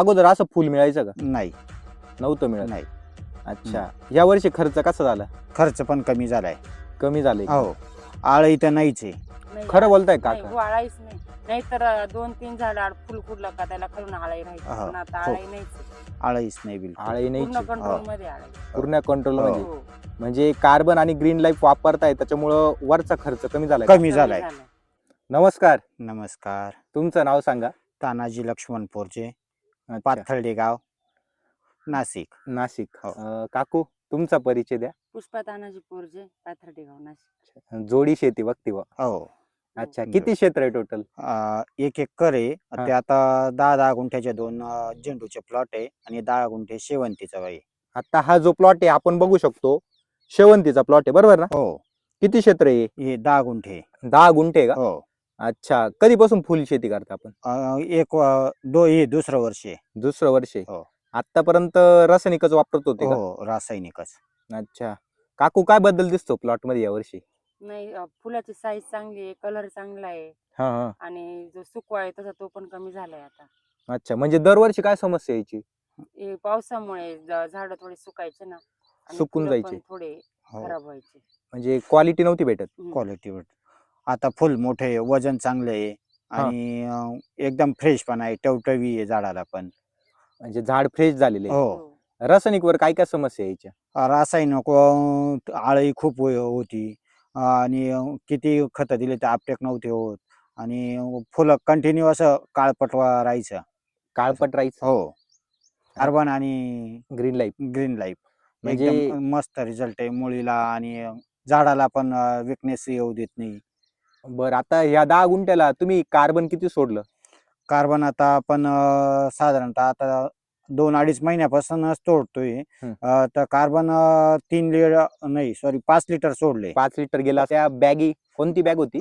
अगोदर असं फुल मिळायचं का? नाही. नव्हतं मिळत? नाही. अच्छा. या वर्षी खर्च कसा झाला? खर्च पण कमी झालाय. कमी झाले हो. आळी तर नाहीच आहे. नाही, खरं बोलताय नाही, काका वाळायच नाही. नाहीतर अं, दोन तीन झाड फुल फुडलं का त्याला खालून आळाई राहायची. हा, पण आता हो. आळाई नाहीच आळीच नाही बिलकुल. आळे पूर्ण नाही कंट्रोलमध्ये आळाई पूर्ण कंट्रोल हो. मध्ये. हो. म्हणजे कार्बन आणि ग्रीन लाईफ वापरताय त्याच्यामुळं वरचा खर्च कमी झालाय कमी कमी झालाय. झालं. नमस्कार. नमस्कार. तुमचं नाव सांगा. तानाजी लक्ष्मण पोरचे अच्छा, पाथर्डे गाव नाशिक. नाशिक हो. अं, काकू तुमचा परिचय द्या. पुष्पा तानाजी पोरजे पाथर्डी गाव नाशिक जोडी शेती बघती हो. अच्छा. जोडी. किती क्षेत्र आहे टोटल अं, एक एकर आहे. हा. ते आता दहा दहा गुंठ्याचे दोन अं, झेंडूचे प्लॉट आहे आणि दहा गुंठे शेवंतीचा आहे. आता हा जो प्लॉट आहे आपण बघू शकतो. शेवंतीचा प्लॉट आहे. बरोबर ना? हो. किती क्षेत्र आहे हे दहा गुंठे. दहा गुंठे का? हो. अच्छा. कधीपासून फुल शेती करता आपण? अं, एक दो हे दुसरं वर्ष आहे. दुसरं वर्ष आहे. हो. आतापर्यंत रासायनिकच वापरत होते का? हो रासायनिकच. अच्छा. काकू काय बदल दिसतो प्लॉटमध्ये यावर्षी नाही अं, फुलाची साईज चांगली आहे कलर चांगला आहे. हा हा. आणि जो सुकवा आहे तसा तो पण कमी झालाय आता. अच्छा. म्हणजे दरवर्षी काय समस्या यायची? हे पावसामुळे झाड थोडे सुकायचे ना. आणि सुकून फुलं जायचे. थोडे हो. खराब व्हायचे. म्हणजे क्वालिटी नव्हती भेटत. हम्म. क्वालिटी आता फुल मोठे आहे, वजन चांगलं आहे आणि अं, एकदम फ्रेश पण आहे टवटवी आहे झाडाला पण. म्हणजे झाड फ्रेश झालेले आहे. हो. हो. रासायनिक वर काय काय समस्या यायच्या रासायनिक अं, आळी खूप हो- होती. आणि अं, किती खतं दिले ते आपटेक नव्हते होत. आणि फुलं कंटिन्यू असं काळपटवा राहायचं. काळपट राईस हो. कार्बन आणि ग्रीन लाईफ ग्रीन लाईफ म्हणजे एकदम मस्त रिझल्ट आहे मुळीला आणि अं, झाडाला पण विकनेस येऊ देत नाही. बर आता या दहा गुंठ्याला तुम्ही कार्बन किती सोडलं? कार्बन आता आपण अं, साधारणतः आता दोन अडीच हम्म. अं, तर कार्बन अं, तीन लिटर नाही सॉरी पाच लिटर सोडले. पाच लिटर गेला. त्या बॅगी कोणती बॅग होती?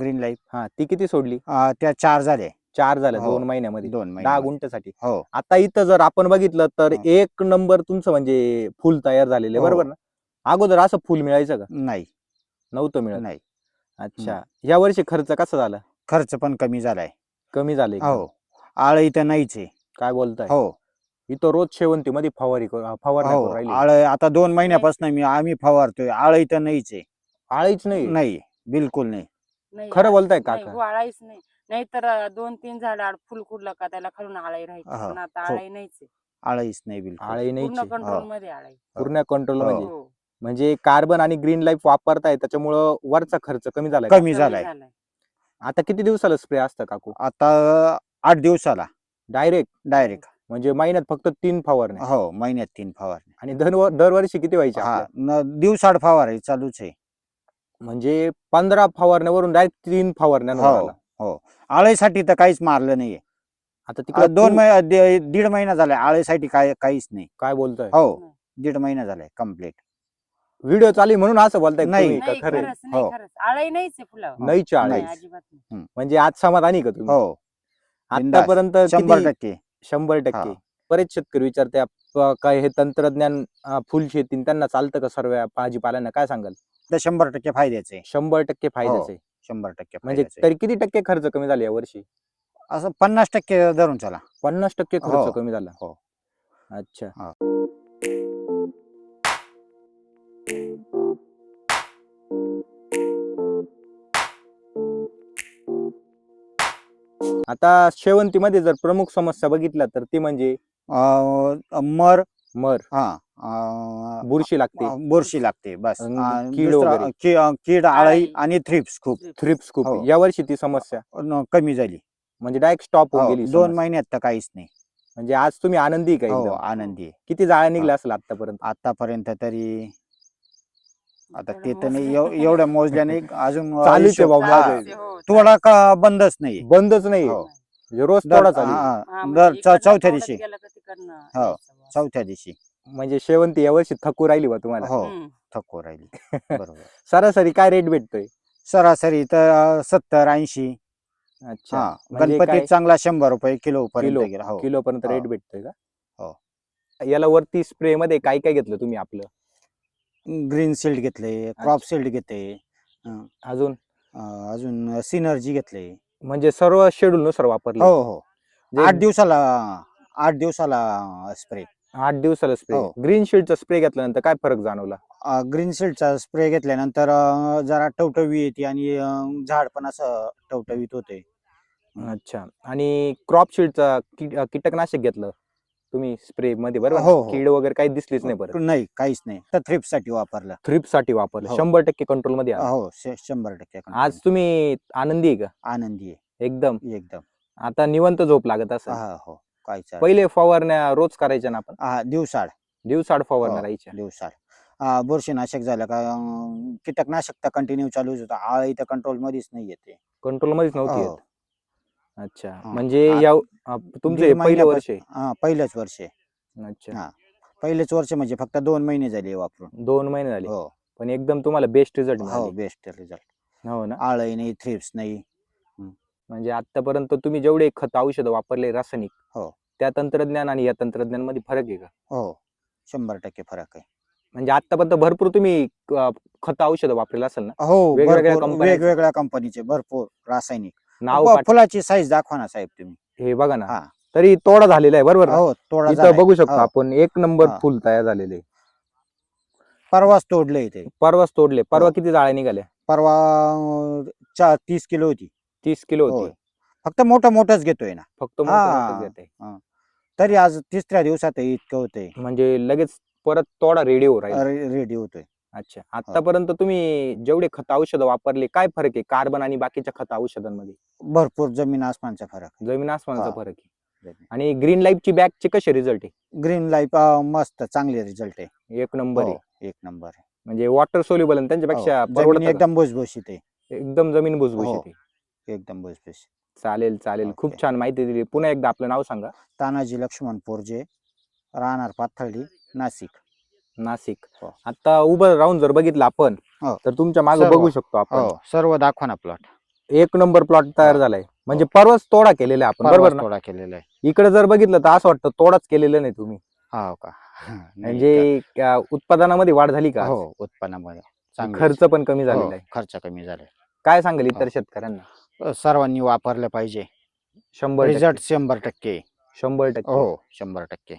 ग्रीन लाईफ हा ती किती सोडली? त्या चार झाले चार झाल्या हो. दोन महिन्यामध्ये. दोन दहा महिने गुंठ्यासाठी. हो. आता इथं जर आपण बघितलं तर हा. एक नंबर तुमचं म्हणजे फुल तयार झालेले हो. बरोबर ना? अगोदर असं फुल मिळायचं का? नाही. नव्हतं मिळत. नाही. अच्छा. या वर्षी खर्च कसा झाला? खर्च पण कमी झालाय. कमी झाले हो. आळ इथं नाहीच आहे. काय बोलताय? हो. इथं रोज शेवंती मध्ये फवारी करू- फवारणी हो राहिली. आळ आता दोन महिन्यापासून मी आम्ही फवारतोय. आळ इथं नाहीच आहे. आळीच नाही? नाही. बिलकुल नाही. नाही, खरं बोलताय नाही, काका? नाही. नाहीतर अं, दोन तीन झाड फुल कुडलं का त्याला खालून आळाई राहायची. हा, पण आता हो. आळाई नाहीच आहे. आळीच नाही बिलकुल. आळी पूर्ण नाही कंट्रोलमध्ये आळाई पूर्ण कंट्रोल हो. मध्ये हो. म्हणजे कार्बन आणि ग्रीन लाईफ वापरताय त्याच्यामुळं वरचा खर्च कमी झालाय कमी झालाय. आता किती दिवसाला स्प्रे असतं काकू? आता आठ दिवसाला. डायरेक्ट? डायरेक्ट. म्हणजे महिन्यात फक्त तीन फवारण्या? हो महिन्यात तीन फवारणी आणि दर दरवर्षी किती व्हायचे हा? न- दिवसाड फवारणी चालूच आहे. म्हणजे पंधरा फवारण्यावरून डायरेक्ट तीन फवारण्या हो हो. आळीसाठी तर काहीच मारलं नाहीये. आता तिकडे दोन दीड महिना झालाय आळीसाठी काय काहीच नाही. काय बोलताय? हो. दीड महिना झालाय कंप्लीट व्हिडिओ चालू आहे म्हणून असं बोलताय नाही. तुम्ही का नाही खरं खरंच नाही हो. खरंच आळाई नाहीच आहे फुलावर नाही चाळ नाही नाही. अजिबात नाही म्हणजे आज समाधानी का तुम्ही हो बिनधास्त. आतापर्यंत शंभर टक्के शंभर हा. टक्के बरेच शेतकरी विचारते "प- काय हे तंत्रज्ञान अं, फुल शेती त्यांना चालतं का सर्व भाजीपाल्यांना काय सांगाल तर शंभर टक्के फायद्याचे आहे. शंभर टक्के फायद्याच हो. आहे शंभर टक्के म्हणजे फायद्याचे आहे. तरी किती टक्के खर्च कमी झाला या वर्षी असं पन्नास टक्के धरून चला पन्नास टक्के खर्च हो. कमी झाला हो. अच्छा हा. आता शेवंतीमध्ये जर प्रमुख समस्या बघितल्या तर ती म्हणजे? अं, मर. मर. हा. अं, बुरशी लागते. अं, बुरशी लागते बस. अं, अं, कीड दुसरं, वगैरे. की- अं, कीड आळी. आणि थ्रिप्स खूप. थ्रिप्स खूप. हो. या वर्षी ती समस्या? कमी झाली. म्हणजे डायरेक्ट स्टॉप होऊन हो, गेली दोन समस्या. महिन्यात तर काहीच नाही. म्हणजे आज तुम्ही आनंदी आहे का हो एकदम? आनंदी आहे. किती जाळ्या निघल्या असेल आतापर्यंत आतापर्यंत तरी आता ते तर नाही. एव- एवढ्या मोजल्याने अजून चालूच आहे बाबा, हा, माझं. हो, थोडा का बंदच नाही बंदच नाही हो. म्हणजे रोज दर- थोडा चालू आहे. हा, हा, दर म्हणजे चौ- चौथ्या दिवशी हो. चौथ्या दिवशी म्हणजे शेवंती यावर्षी थकू राहिली बा तुम्हाला हो. थकू राहिली बरोबर सरासरी काय रेट भेटतोय सरासरी तर सत्तर ऐंशी अच्छा हा म्हणजे गणपतीत काय? चांगला शंभर रुपये किलो पर्यंत किलो गेला हो किलो पर्यंत हो. रेट भेटतोय का हो. याला वरती स्प्रे मध्ये काय काय घेतलं तुम्ही आपलं ग्रीन सिल्ड घेतले क्रॉप सिल्ड घेते अजून? अं, अजून सिनर्जी घेतले. म्हणजे सर्व शेड्यूल नुसार वापरलं. हो हो. जे आठ दिवसाला आठ दिवसाला स्प्रे आठ दिवसाला स्प्रे हो. ग्रीन शील्डचा स्प्रे घेतल्यानंतर काय फरक जाणवला? ग्रीन सीडचा स्प्रे घेतल्यानंतर अं, जरा टवटवी येते आणि अं, झाड पण असं टवटवीत होते. अच्छा. आणि क्रॉप शील्डचा कीटकनाशक घेतलं. तुम्ही स्प्रे मध्ये बरोबर हो, हो. कीड वगैरे काही दिसलीच नाही परत. नाही काहीच नाही. तर थ्रिपसाठी वापरलं. थ्रिपसाठी वापरलं. हो. शंभर टक्के कंट्रोलमध्ये आलं. हो शे- शंभर टक्के आज तुम्ही आनंदी आहे का? आनंदी एकदम आहे. एकदम. आता निवंत झोप लागत असं हा हो. काहीच अडचण पहिले फवारण्या रोज करायच्या ना आपण? नाही. हा दिवसाड दिवसाड फवारण्या हो. राहायच्या दिवसाड हा, बुरशीनाशक झालं का अं, कीटकनाशक तर कंटिन्यू चालूच होतं. आळी तर कंट्रोल मध्येच नाही येते कंट्रोल मध्येच नव्हती हो. अच्छा. हा. म्हणजे आ- या अ, तुमचं हे दीड पहिलं वर्ष? हा पहिलंच वर्ष. आहे अच्छा. हा. पहिलेच वर्ष म्हणजे फक्त दोन महिने झाले वापरून. दोन महिने झाले. हो. पण एकदम तुम्हाला बेस्ट रिझल्ट हो मिळाले. बेस्ट रिझल्ट हो ना? आळही नाही थ्रिप्स नाही. म्हणजे आतापर्यंत तुम्ही जेवढे खत औषध वापरले रासायनिक हो. त्या तंत्रज्ञान आणि या तंत्रज्ञानमध्ये फरक आहे का? हो. शंभर टक्के फरक आहे. म्हणजे आतापर्यंत भरपूर तुम्ही खत औषध वापरले असेल ना? हो वेगवेगळ्या भरपूर. वेगवेगळ्या कंपनीचे भरपूर रासायनिक. नाव पाठ- फुलाची साईज दाखवा ना साहेब तुम्ही हे बघा ना हा. तरी तोडा झालेला आहे बरोबर ना? हो तोडा इथं झालाय. बघू शकतो हो. आपण एक नंबर हा. फुल तयार झालेले. परवाच तोडले ते परवाच तोडले परवा हो. किती जाळ्या निघाल्या परवा अं, चा तीस किलो होती तीस किलो. होती फक्त मोठं मोठंच घेतोय ना फक्त मोठं हा. मोठंच येतंय. तरी आज तिसऱ्या दिवसात इतकं होतंय म्हणजे लगेच परत तोडा रेडी हो राहील रेडी होतोय अच्छा. आतापर्यंत तुम्ही जेवढे खत औषध वापरले काय फरक आहे कार्बन आणि बाकीच्या खत औषधांमध्ये? भरपूर जमीन आसमानचा फरक जमीन आसमानाचा हा. फरक आहे. आणि ग्रीन लाईफची बॅगचे कसे रिझल्ट आहे? ग्रीन लाईफ मस्त चांगले रिझल्ट आहे. एक नंबर आहे. हो, एक नंबर आहे. म्हणजे वॉटर सोल्युबल हो, त्यांच्यापेक्षा जमीन परवडतं का? एकदम भुसभुशीत आहे. एकदम जमीन भुसभुशीत हो. आहे. एकदम भुसभुशीत. चालेल चालेल. खूप ओके. छान माहिती दिली. पुन्हा एकदा आपलं नाव सांगा. तानाजी लक्ष्मण पोरजे राहणार पाथर्डी नाशिक. नाशिक. हो. आता उभं राहून जर बघितलं आपण हो. तर तुमच्या मागे सर्व. बघू शकतो आपण. हो सर्व दाखवा ना प्लॉट एक नंबर प्लॉट तयार. झालाय. म्हणजे परवाच तोडा केलेला आहे आपण बरोबर ना? थोडा केलेला आहे. इकडे जर बघितलं तर असं वाटतं तोडाच केलेलं नाही तुम्ही. हो का? नाही म्हणजे उत्पादनामध्ये वाढ झाली का? का हो उत्पन्नामध्ये चांगलं खर्च पण कमी झालेला आहे. खर्च कमी झालाय. काय सांगेल इतर हो. शेतकऱ्यांना? सर्वांनी वापरलं पाहिजे. शंभर रिझल्ट टक्के. शंभर टक्के. शंभर टक्के. हो शंभर टक्के.